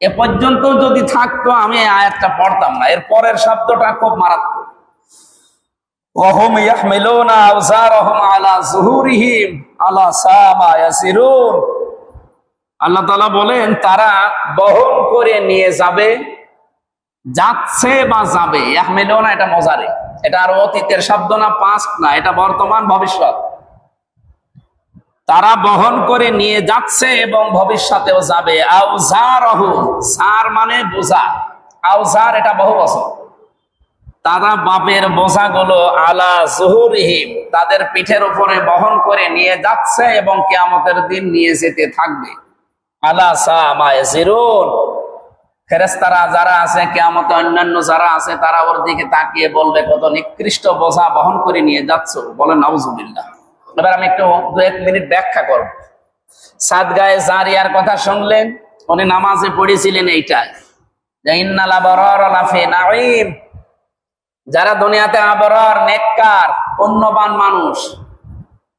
এ পর্যন্ত যদি থাকতো আমি এই আয়াতটা পড়তাম না এর পরের শব্দটা খুব মারাত্মক وهم يحملون أوزارهم على ظهورهم على ساما يسيرون আল্লাহ তাআলা বলেন তারা বহন করে নিয়ে যাবে যাচ্ছে বা যাবে ইয়াহমিলুনা এটা মজারে এটা আর অতীতের শব্দ না পাস্ট না এটা বর্তমান ভবিষ্যৎ তারা বহন করে নিয়ে যাচ্ছে এবং ভবিষ্যতেও যাবে। সার মানে বোঝা। আউজার এটা বহু বছর। তারা বাপের বোঝাগুলো আলা জহুরিহিম, তাদের পিঠের উপরে বহন করে নিয়ে যাচ্ছে এবং কেয়ামতের দিন নিয়ে যেতে থাকবে। আলা ফেরেস্তারা যারা আছে, কেয়ামতে অন্যান্য যারা আছে, তারা ওর দিকে তাকিয়ে বলবে, কত নিকৃষ্ট বোঝা বহন করে নিয়ে যাচ্ছ। বলে নাউজুবিল্লাহ। এবার আমি একটু দু এক মিনিট ব্যাখ্যা করব। সাত গায়ে জারিয়ার কথা শুনলেন, উনি নামাজে পড়েছিলেন এইটাই। যারা দুনিয়াতে আবরার, নেককার, পুণ্যবান মানুষ,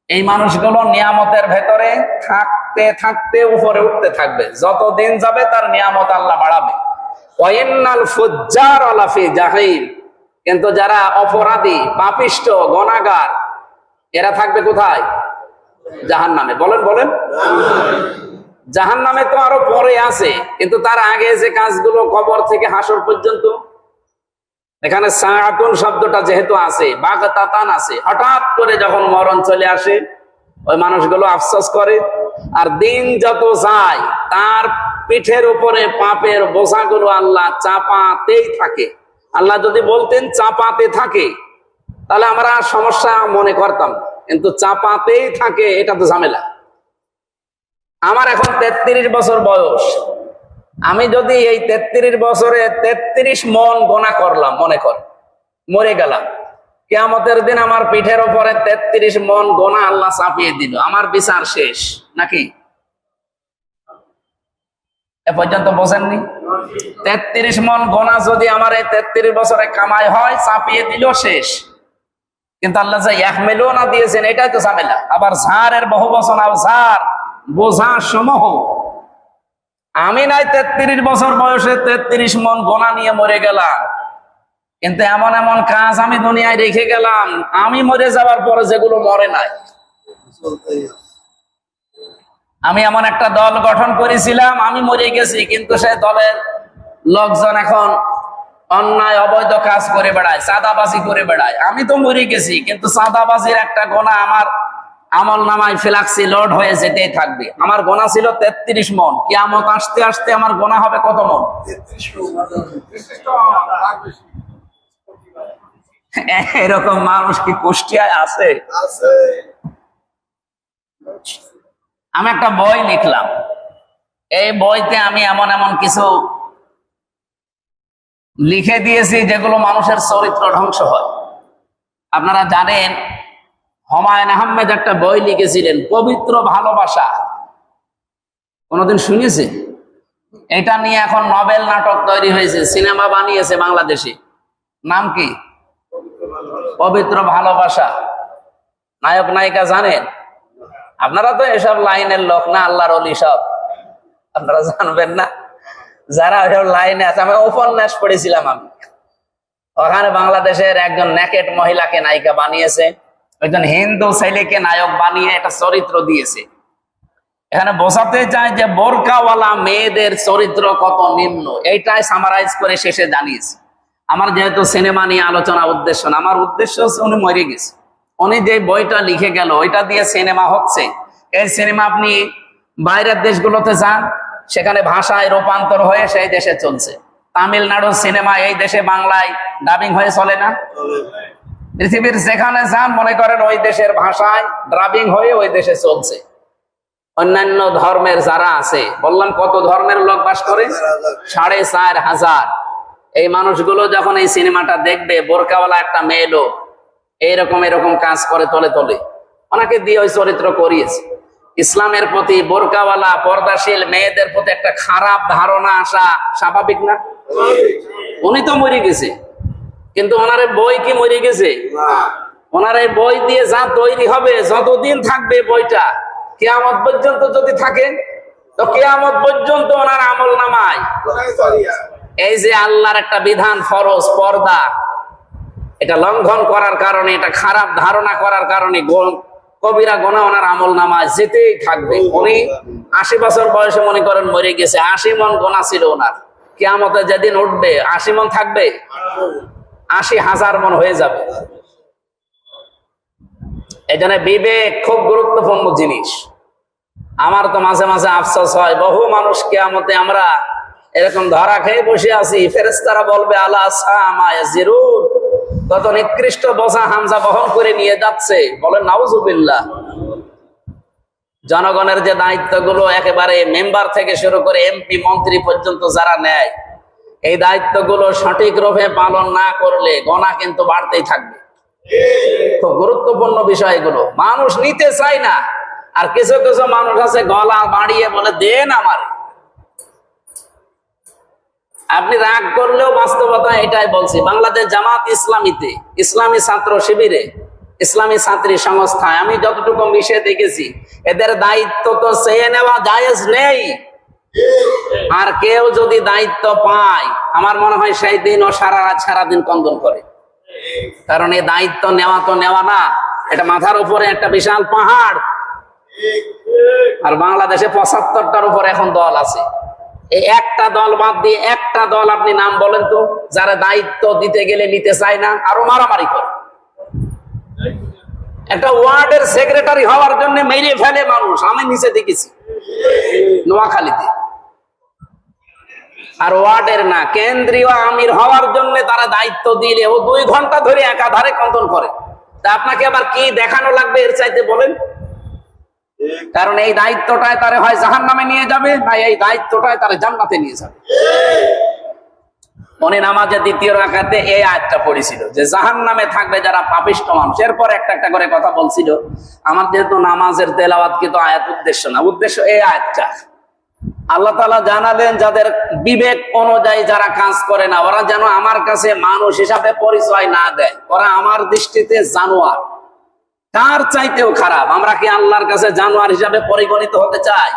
এই মানুষগুলো নিয়ামতের ভেতরে থাকতে থাকতে উপরে উঠতে থাকবে। যত দিন যাবে তার নিয়ামত আল্লাহ বাড়াবে। কিন্তু যারা অপরাধী, পাপিষ্ট গনাগার এরা থাকবে কোথায়? জাহান নামে বলেন বলেন। জাহান নামে তো আরও পরে আছে, কিন্তু তার আগে যে কাজগুলো কবর থেকে হাসর পর্যন্ত, এখানে সাহাতুন শব্দটা যেহেতু আছে, বাগতাতান আছে, হঠাৎ করে যখন মরণ চলে আসে, ওই মানুষগুলো আফসোস করে, আর দিন যত যায়, তার পিঠের উপরে পাপের বোঝাগুলো আল্লাহ চাপাতেই থাকে। আল্লাহ যদি বলতেন, চাপাতে থাকে তাহলে আমরা সমস্যা মনে করতাম কিন্তু চাপাতেই থাকে, এটা তো ঝামেলা। আমার এখন তেত্রিশ বছর বয়স। আমি যদি এই তেত্রিশ বছরে তেত্রিশ মন গোনা করলাম, মনে কর, মরে গেলাম। কেয়ামতের দিন আমার পিঠের উপরে তেত্রিশ মন গোনা আল্লাহ চাপিয়ে দিল। আমার বিচার শেষ, নাকি? এ পর্যন্ত বোঝেননি? তেত্রিশ মন গোনা যদি আমার এই তেত্রিশ বছরে কামাই হয়, চাপিয়ে দিল শেষ। কিন্তু আল্লাহ যে এক মেলেও না দিয়েছেন, এটাই তো ঝামেলা। আবার ঝাড়ের বহু বছর ঝাড়, বোঝা সমূহ। আমি নাই তেত্রিশ বছর বয়সে তেত্রিশ মন গোনা নিয়ে মরে গেলাম। কিন্তু এমন এমন কাজ আমি দুনিয়ায় রেখে গেলাম, আমি মরে যাওয়ার পরে যেগুলো মরে নাই। আমি এমন একটা দল গঠন করেছিলাম, আমি মরে গেছি, কিন্তু সে দলের লোকজন এখন অন্যায় অবৈধ কাজ করে বেড়ায় চাঁদাবাজি করে বেড়ায়। আমি তো মরে গেছি কিন্তু চাঁদাবাজির একটা গোনা আমার আমল নামায় ফিলাক্সি লোড হয়ে যেতেই থাকবে। আমার গোনা ছিল তেত্রিশ মন। কিয়ামত আসতে আসতে আমার গোনা হবে কত মন? এরকম মানুষ কি কুষ্টিয়ায় আছে। আমি একটা বই লিখলাম। এই বইতে আমি এমন এমন কিছু লিখে দিয়েছি যেগুলো মানুষের চরিত্র ধ্বংস হয়। আপনারা জানেন, হুমায়ুন আহমেদ একটা বই লিখেছিলেন, পবিত্র ভালোবাসা। কোনোদিন শুনেছে এটা নিয়ে এখন নভেল নাটক তৈরি হয়েছে, সিনেমা বানিয়েছে বাংলাদেশে। নাম কি? পবিত্র ভালোবাসা। নায়ক, নায়িকা জানেন? আপনারা তো এসব লাইনের লোক না, আল্লাহর অলি সব। আপনারা জানবেন না? যারা ওইসব লাইনে আছে, আমি উপন্যাস পড়েছিলাম আমি। ওখানে বাংলাদেশের একজন ন্যাকেট মহিলাকে নায়িকা বানিয়েছে, একজন হিন্দু ছেলেকে নায়ক বানিয়ে একটা চরিত্র দিয়েছে। এখানে বোঝাতে চায় যে বোরকাওয়ালা মেয়েদের চরিত্র কত নিম্ন, এইটাই সামারাইজ করে শেষে জানিয়েছে। আমার যেহেতু সিনেমা নিয়ে আলোচনা উদ্দেশ্য না, আমার উদ্দেশ্য হচ্ছে উনি মরে গেছে। উনি যে বইটা লিখে গেল, ওইটা দিয়ে সিনেমা হচ্ছে। এই সিনেমা আপনি বাইরের দেশগুলোতে যান সেখানে ভাষায় রূপান্তর হয়ে সেই দেশে চলছে। তামিলনাড়ুর সিনেমা এই দেশে বাংলায় ডাবিং হয়ে চলে না? পৃথিবীর যেখানে যান মনে করেন ওই দেশের ভাষায় ড্রাবিং হয়ে ওই দেশে চলছে। অন্যান্য ধর্মের যারা আছে, বললাম কত ধর্মের লোক বাস করে? সাড়ে চার হাজার। এই মানুষগুলো যখন এই সিনেমাটা দেখবে, বোরকাওয়ালা একটা মেয়ে লোক, এইরকম এরকম কাজ করে তলে তলে। ওনাকে দিয়ে ওই চরিত্র করিয়েছে। ইসলামের প্রতি বোরকাওয়ালা, পর্দাশীল মেয়েদের প্রতি একটা খারাপ ধারণা আসা স্বাভাবিক না? উনি তো মরে গেছে। কিন্তু ওনার বই কি মরে গেছে? ওনার এই বই দিয়ে যা তৈরি হবে, যতদিন থাকবে বইটা, কেয়ামত পর্যন্ত যদি থাকে, তো কেয়ামত পর্যন্ত ওনার আমল নামায়। এই যে আল্লাহর একটা বিধান, ফরজ, পর্দা, এটা লঙ্ঘন করার কারণে, এটা খারাপ ধারণা করার কারণে কবিরা গোনা ওনার আমল নামায় যেতেই থাকবে। উনি আশি বছর বয়সে মনে করেন মরে গেছে। আশি মন গোনা ছিল ওনার। কেয়ামতে যেদিন উঠবে আশি মন থাকবে? আশি হাজার মন হয়ে যাবে। এই জন্য বিবেক খুব গুরুত্বপূর্ণ জিনিস। আমার তো মাঝে মাঝে আফসোস হয় বহু মানুষ কেয়ামতে আমরা এরকম ধরা খেয়ে বসে আছি ফেরেস্তারা বলবে আল্লাহ কত নিকৃষ্ট বোঝা হামজা বহন করে নিয়ে যাচ্ছে। বলে নাউজুবিল্লাহ। জনগণের যে দায়িত্বগুলো একেবারে মেম্বার থেকে শুরু করে এমপি মন্ত্রী পর্যন্ত যারা নেয়, এই দায়িত্বগুলো সঠিক রূপে পালন না করলে গণা কিন্তু বাড়তেই থাকবে। খুব গুরুত্বপূর্ণ বিষয়গুলো, মানুষ নিতে চায় না, আর কিছু কিছু মানুষ আছে গলা বাড়িয়ে বলে, দেন আমার। আপনি রাগ করলেও বাস্তবতা এটাই বলছি। বাংলাদেশ জামাত ইসলামীতে, ইসলামী ছাত্র শিবিরে, ইসলামী ছাত্রী সংস্থায় আমি যতটুকু মিশে দেখেছি, এদের দায়িত্ব তো চেয়ে নেওয়া জায়েজ নেই। আর কেউ যদি দায়িত্ব পায়, আমার মনে হয় সেই দিন ও সারা রাত সারাদিন কন্দন করে। কারণ এই দায়িত্ব নেওয়া তো নেওয়া না, এটা মাথার উপরে একটা বিশাল পাহাড়। আর বাংলাদেশে পঁচাত্তরটার উপর এখন দল আছে। এই একটা দল বাদ দিয়ে একটা দল আপনি নাম বলেন তো, যারা দায়িত্ব দিতে গেলে নিতে চায় না, আরও মারামারি করে। একটা ওয়ার্ডের সেক্রেটারি হওয়ার জন্য মেরে ফেলে মানুষ, আমি নিচে দেখেছি, নোয়াখালীতে। আর ওয়ার্ডের না, কেন্দ্রীয় আমির হওয়ার জন্য তারা দায়িত্ব দিলে ও দুই ঘণ্টা ধরে একাধারে কন্দন করে। তা আপনাকে আবার কি দেখানো লাগবে, এর চাইতে বলেন? কারণ এই দায়িত্বটায় তারে হয় জাহান নামে নিয়ে যাবে না এই দায়িত্বটায় তারা জান্নাতে নিয়ে যাবে। উনি নামাজের দ্বিতীয় রাখাতে এই আয়াতটা পড়েছিল যে জাহান নামে থাকবে যারা পাপিষ্ট মানুষ। এরপর একটা একটা করে কথা বলছিল, আমার যেহেতু নামাজের তেলাওয়াত কিন্তু আয়াত উদ্দেশ্য না, উদ্দেশ্য এই আয়াতটা। আল্লাহ তালা জানালেন, যাদের বিবেক অনুযায়ী যারা কাজ করে না, ওরা যেন আমার কাছে মানুষ হিসাবে পরিচয় না দেয়। ওরা আমার দৃষ্টিতে জানোয়ার। তার চাইতেও খারাপ। আমরা কি আল্লাহর কাছে জানোয়ার হিসাবে পরিগণিত হতে চাই?